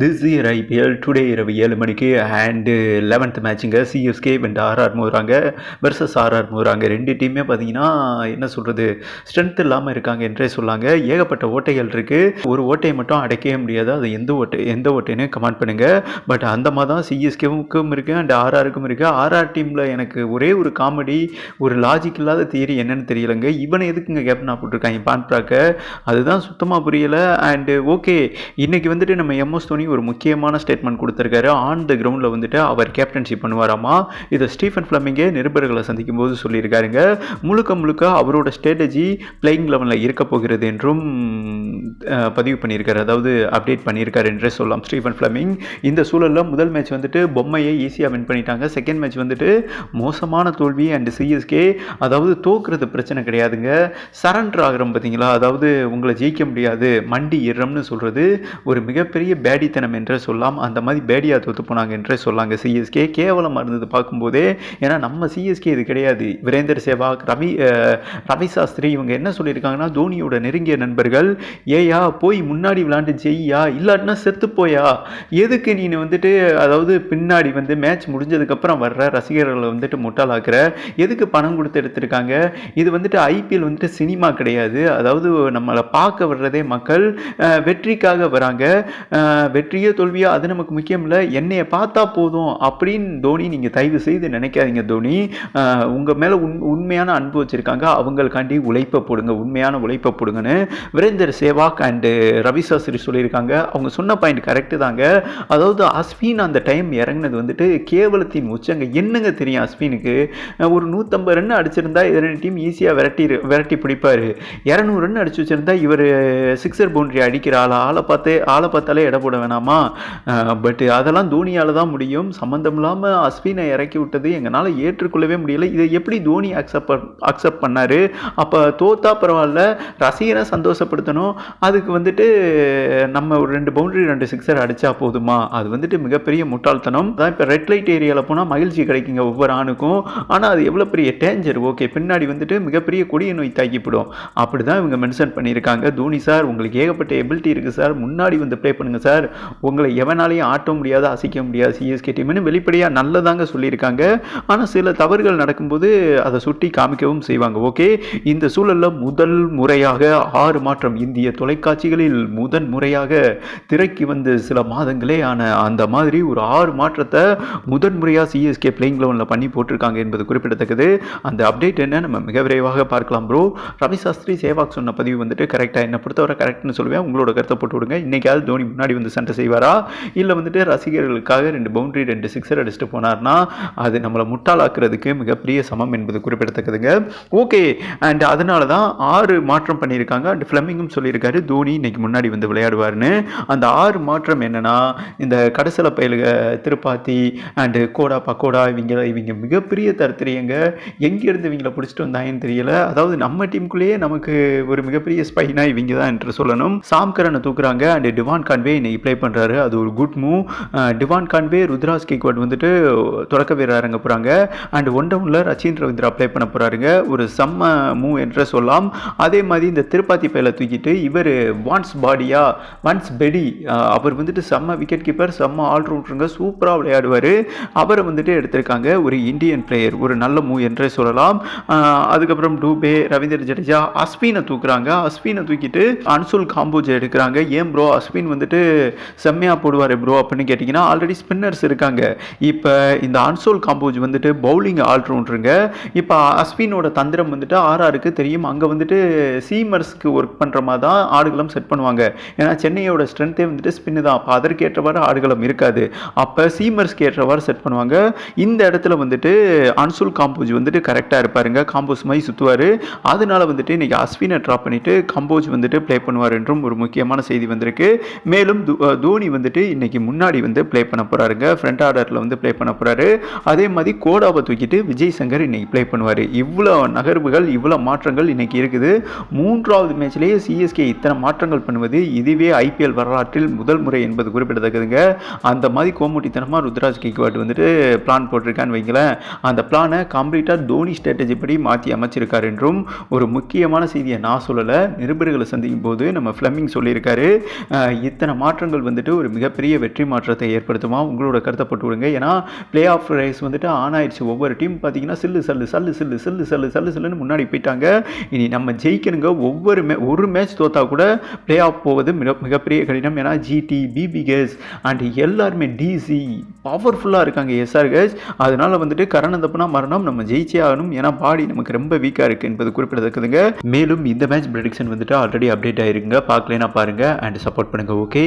This year IPL today இரவு ஏழு மணிக்கு அண்டு லெவன்த் மேட்சுங்க சிஎஸ்கே வெண்ட் ஆர்ஆர் மூறாங்க வெர்சஸ் ஆர்ஆர் மூறாங்க ரெண்டு டீமே பார்த்தீங்கன்னா என்ன சொல்கிறது ஸ்ட்ரென்த் இல்லாமல் இருக்காங்க என்றே சொல்லாங்க. ஏகப்பட்ட ஓட்டைகள் இருக்குது ஒரு ஓட்டையை மட்டும் அடைக்கவே முடியாது. அது எந்த ஓட்டை எந்த ஓட்டைன்னு கமெண்ட் பண்ணுங்கள் பட் அந்த மாதிரி தான் சிஎஸ்கேவுக்கும் இருக்குது அண்ட் ஆர்ஆருக்கும் இருக்குது ஆர்ஆர் டீமில் எனக்கு ஒரே ஒரு காமெடி ஒரு லாஜிக் இல்லாத தியரி என்னன்னு தெரியலங்க. இவனை எதுக்குங்க கேப்டனாக போட்டிருக்காங்க பான்ப்ராக்க அதுதான் சுத்தமாக புரியலை. அண்டு ஓகே இன்றைக்கி வந்துட்டு நம்ம எம்எஸ் தோனி ஒரு முக்கியமான ஸ்டேட்மெண்ட் கொடுத்துருக்காரு. ஆன் த கிரவுண்டில் வந்துட்டு அவர் கேப்டன்ஷிப் பண்ணுவாராமா? இதை ஸ்டீஃபன் ஃப்ளமிங்கே நிருபர்களை சந்திக்கும் போது சொல்லியிருக்காருங்க. முழுக்க முழுக்க அவரோட ஸ்ட்ராட்டஜி பிளேயிங் லெவனில் இருக்க போகிறது என்றும் பதிவு பண்ணியிருக்காரு. அதாவது அப்டேட் பண்ணியிருக்காரு என்றே சொல்லலாம். ஸ்டீஃபன் ஃப்ளமிங் இந்த சூழலில் முதல் மேட்ச் வந்துட்டு பொம்மையை ஈஸியாக வின் பண்ணிட்டாங்க. செகண்ட் மேட்ச் வந்துட்டு மோசமான தோல்வி அண்ட் சிஎஸ்கே அதாவது தோக்குறது பிரச்சனை கிடையாதுங்க. சரண்டர் ஆகிறோம் பார்த்தீங்களா? அதாவது உங்களை ஜெயிக்க முடியாது. மண்டி இறம்னு சொல்கிறது ஒரு மிகப்பெரிய பேடி பேடித்தனம் என்றே சொல்லலாம் அந்த மாதிரி பேடியாக தோத்து போனாங்க என்றே சொல்லாங்க. சிஎஸ்கே கேவலமாக இருந்தது பார்க்கும்போதே ஏன்னா நம்ம சிஎஸ்கே இது கிடையாது. வீரேந்தர் சேவாக் ரவி ரவி சாஸ்திரி இவங்க என்ன சொல்லியிருக்காங்கன்னா தோனியோட நெருங்கிய நண்பர்கள் ஏயா போய் முன்னாடி விளாண்டு ஜெய்யா? இல்லாட்டினா செத்து போயா? எதுக்கு நீ வந்துட்டு அதாவது பின்னாடி வந்து மேட்ச் முடிஞ்சதுக்கப்புறம் வர்ற? ரசிகர்களை வந்துட்டு முட்டாளாக்குற? எதுக்கு பணம் கொடுத்து எடுத்திருக்காங்க? இது வந்துட்டு ஐபிஎல் வந்துட்டு சினிமா கிடையாது. அதாவது நம்மளை பார்க்க வர்றதே மக்கள் வெற்றிக்காக வராங்க. வெற்றியோ தோல்வியோ அது நமக்கு முக்கியம் இல்லை என்னையை பார்த்தா போதும் அப்படின்னு தோனி நீங்கள் தயவு செய்து நினைக்காதீங்க தோனி. உங்கள் மேலே உண் உண்மையான அன்பு வச்சுருக்காங்க. அவங்களுக்காண்டி உழைப்பை போடுங்க. உண்மையான உழைப்பை போடுங்கன்னு வீரேந்தர் சேவாக் அண்டு ரவி சாஸ்திரி சொல்லியிருக்காங்க. அவங்க சொன்ன பாயிண்ட் கரெக்டு தாங்க. அதாவது அஸ்வின் அந்த டைம் இறங்கினது வந்துட்டு கேவலத்தின் உச்சங்க. என்னங்க தெரியும் அஸ்வினுக்கு? ஒரு நூற்றம்பது ரன் அடிச்சிருந்தா இதர டீம் ஈஸியாக விரட்டி விரட்டி பிடிப்பார். இரநூறு ரன் அடிச்சு வச்சுருந்தா இவர் சிக்ஸர் பவுண்டரி அடிக்கிற ஆளை ஆளை பார்த்தே ஆளை பார்த்தாலே இட போட வேணாம். பட் அதெல்லாம் தோனியால் தான் முடியும். சம்மந்தம் இல்லாமல் அஸ்வினை இறக்கி விட்டது. எங்களால் ஏற்றுக்கொள்ளவே முடியல. இதை எப்படி தோனி அக்செப்ட் அக்செப்ட் பண்ணார்? அப்போ தோத்தா பரவாயில்ல. ரசிகரை சந்தோஷப்படுத்தணும். அதுக்கு வந்துட்டு நம்ம ஒரு ரெண்டு பவுண்டரி ரெண்டு சிக்ஸர் அடித்தா போதுமா? அது வந்துட்டு மிகப்பெரிய முட்டாள்தனம். அதான் இப்போ ரெட் லைட் ஏரியாவில் போனால் மகிழ்ச்சி கிடைக்குங்க ஒவ்வொரு ஆணுக்கும். ஆனால் அது எவ்வளோ பெரிய டேஞ்சர் ஓகே பின்னாடி வந்துட்டு மிகப்பெரிய கொடிய நோய் தாக்கிப்பிடும். அப்படி தான் இவங்க மென்ஷன் பண்ணியிருக்காங்க. தோனி சார் உங்களுக்கு ஏகப்பட்ட எபிலிட்டி இருக்குது சார் முன்னாடி வந்து ப்ளே பண்ணுங்கள் சார் உங்களை எவனாலையும் ஆட்ட முடியாது அசைக்க முடியாது சிஎஸ்கே டீம்னு வெளிப்படையாக நல்லதாங்க சொல்லியிருக்காங்க. ஆனால் சில தவறுகள் நடக்கும்போது அதை சுட்டி காமிக்கவும் செய்வாங்க. ஓகே இந்த சூழலில் முதல் முறையாக ஆறு மாற்றம் இந்திய தொலைக்காட்சிகளில் முதன் முறையாக திரைக்கு வந்து சில மாதங்களே ஆன அந்த மாதிரி ஒரு ஆறு மாற்றத்தை முதன் முறையாக சிஎஸ்கே பிளேயிங் லெவனில் பண்ணி போட்டிருக்காங்க என்பது குறிப்பிடத்தக்கது. அந்த அப்டேட் என்ன? நம்ம மிக விரைவாக பார்க்கலாம் ப்ரோ ரவி சாஸ்திரி சேவாக் சொன்ன பதிவு வந்துட்டு கரெக்டாக என்னை பொறுத்தவரை கரெக்ட்னு சொல்லுவேன். உங்களோட கருத்தை போட்டு விடுங்க. இன்றைக்காவது தோனி முன்னாடி வந்து சண்டை செய்வாரா? இல்லை வந்துட்டு ரசிகர்களுக்காக ரெண்டு பவுண்டரி ரெண்டு சிக்ஸர் அடிச்சுட்டு போனார்னா அது நம்மளை முட்டாளாக்குறதுக்கு மிகப்பெரிய சமம் என்பது குறிப்பிடத்தக்கதுங்க. ஓகே அண்ட் அதனால தான் ஆறு மாற்றம் பண்ணியிருக்காங்க. அண்ட் ஃப்ளமிங்கும் சொல்லியிருக்காரு தோனி இன்னைக்கு முன்னாடி வந்து விளையாடுவார்னு அந்த ஆறு மாற்றம் என்னன்னா இந்த கடைசில பயிலுக திருப்பாத்தி அண்டு கோடா பக்கோடா இவங்க இவங்க மிகப்பெரிய தரத்திரியங்க எங்கேருந்து இவங்களை பிடிச்சிட்டு வந்தாங்கன்னு தெரியல. அதாவது நம்ம டீமுக்குள்ளேயே நமக்கு ஒரு மிகப்பெரிய ஸ்பைனா இவங்க தான் என்று சொல்லணும். சாம்கரனை தூக்குறாங்க அண்ட் டிவான் கான்வே இன்னைக்கு ப்ளே பண்ணுறாரு அது ஒரு good move Devon Conway Ruturaj Gaikwad வந்துட்டு தொடக்க வீரர் இறங்க போகிறாங்க அண்ட் ஒன் டவுனில் ரச்சின் ரவீந்திரா ப்ளே பண்ண போகிறாருங்க ஒரு செம்ம மூவ் என்று சொல்லலாம். அதே மாதிரி இந்த திருப்பாத்தி பையில தூக்கிட்டு இவர் வான்ஸ் பாடியா வான்ஸ் பெடி அவர் வந்துட்டு செம்ம விக்கெட் கீப்பர் செம்ம ஆல்ரவுண்டருங்க சூப்பராக விளையாடுவார். அவரை வந்துட்டு எடுத்திருக்காங்க ஒரு இந்தியன் பிளேயர் ஒரு நல்ல மூவ் என்றே சொல்லலாம். அதுக்கப்புறம் டூபே ரவீந்திர ஜடேஜா அஸ்வினை தூக்குறாங்க. அஸ்வினை தூக்கிட்டு அன்சுல் காம்போஜை எடுக்கிறாங்க. ஏன் ப்ரோ அஸ்வின் வந்துட்டு செம்மையாக போடுவார் ப்ரோ அப்படின்னு கேட்டிங்கன்னா ஆல்ரெடி ஸ்பின்னர்ஸ் இருக்காங்க. இப்போ இந்த அன்சோல் காம்போஜ் வந்துட்டு பவுலிங் ஆல்ரவுண்டருங்க இப்போ அஸ்வினோட தந்திரம் வந்துட்டு ஆர்ஆருக்கு தெரியும். அங்கே வந்துட்டு சீமர்ஸ்க்கு ஒர்க் பண்ணுற மாதிரி தான் ஆடுகளம் செட் பண்ணுவாங்க. ஏன்னா சென்னையோட ஸ்ட்ரென்த்தே வந்துட்டு ஸ்பின்னு தான். அப்போ அதற்கேற்றவாறு ஆடுகளம் இருக்காது. அப்போ சீமர்ஸ்க்கு ஏற்றவாறு செட் பண்ணுவாங்க. இந்த இடத்துல வந்துட்டு அன்சுல் காம்போஜ் வந்துட்டு கரெக்டாக இருப்பாருங்க. காம்போஸ் மாதிரி சுற்றுவார் அதனால வந்துட்டு இன்றைக்கி அஸ்வினை ட்ராப் பண்ணிவிட்டு காம்போஜ் வந்துட்டு ப்ளே பண்ணுவார் என்றும் ஒரு முக்கியமான செய்தி வந்திருக்கு. மேலும் து- தோனி வந்துட்டு இன்னைக்கு முன்னாடி வந்து ப்ளே பண்ண போகிறாருங்க ஃப்ரண்ட் ஆர்டரில் வந்து ப்ளே பண்ண போகிறாரு அதே மாதிரி கோடாவை தூக்கிட்டு விஜய் சங்கர் இன்னைக்கு ப்ளே பண்ணுவார். இவ்வளோ நகர்வுகள் இவ்வளோ மாற்றங்கள் இன்னைக்கு இருக்குது. மூன்றாவது மேட்ச்லேயே சிஎஸ்கே இத்தனை மாற்றங்கள் பண்ணுவது இதுவே ஐபிஎல் வரலாற்றில் முதல் முறை என்பது குறிப்பிடத்தக்கதுங்க. அந்த மாதிரி கோமுட்டித்தனமாக ருத்ராஜ் கேக்வாட் வந்துட்டு பிளான் போட்டிருக்கான்னு வைங்களேன். அந்த பிளானை கம்ப்ளீட்டாக தோனி ஸ்ட்ராட்டஜி படி மாற்றி அமைச்சிருக்கார் என்றும் ஒரு முக்கியமான செய்தியை நான் சொல்லலை. நிருபர்களை சந்திக்கும் போது நம்ம ஃப்ளமிங் சொல்லியிருக்காரு. இத்தனை மாற்றங்கள் தகவல் வந்துட்டு ஒரு மிகப்பெரிய வெற்றி மாற்றத்தை ஏற்படுத்துமா? உங்களோட கருத்தை போட்டு விடுங்க. ஏன்னா பிளே ஆஃப் ரேஸ் வந்துட்டு ஆன் ஆயிடுச்சு ஒவ்வொரு டீம் பார்த்தீங்கன்னா சில்லு சல்லு சல்லு சில்லு சில்லு சல்லு சல்லு சில்லுன்னு முன்னாடி போயிட்டாங்க. இனி நம்ம ஜெயிக்கணுங்க. ஒவ்வொரு மே ஒரு மேட்ச் தோத்தா கூட பிளே ஆஃப் போவது மிக மிகப்பெரிய கடினம். ஏன்னா ஜிடி பிபி கேஸ் அண்ட் எல்லாருமே டிசி பவர்ஃபுல்லாக இருக்காங்க. எஸ்ஆர் கேஸ் அதனால வந்துட்டு கரணம் தப்புனா மரணம். நம்ம ஜெயிச்சே ஆகணும். ஏன்னா பாடி நமக்கு ரொம்ப வீக்காக இருக்குது என்பது குறிப்பிடத்தக்கதுங்க. மேலும் இந்த மேட்ச் ப்ரெடிக்ஷன் வந்துட்டு ஆல்ரெடி அப்டேட் ஆயிருக்குங்க. பார்க்கலனா பாருங்கள் அண்ட் சப்போர்ட் பண்ணுங்கள் ஓகே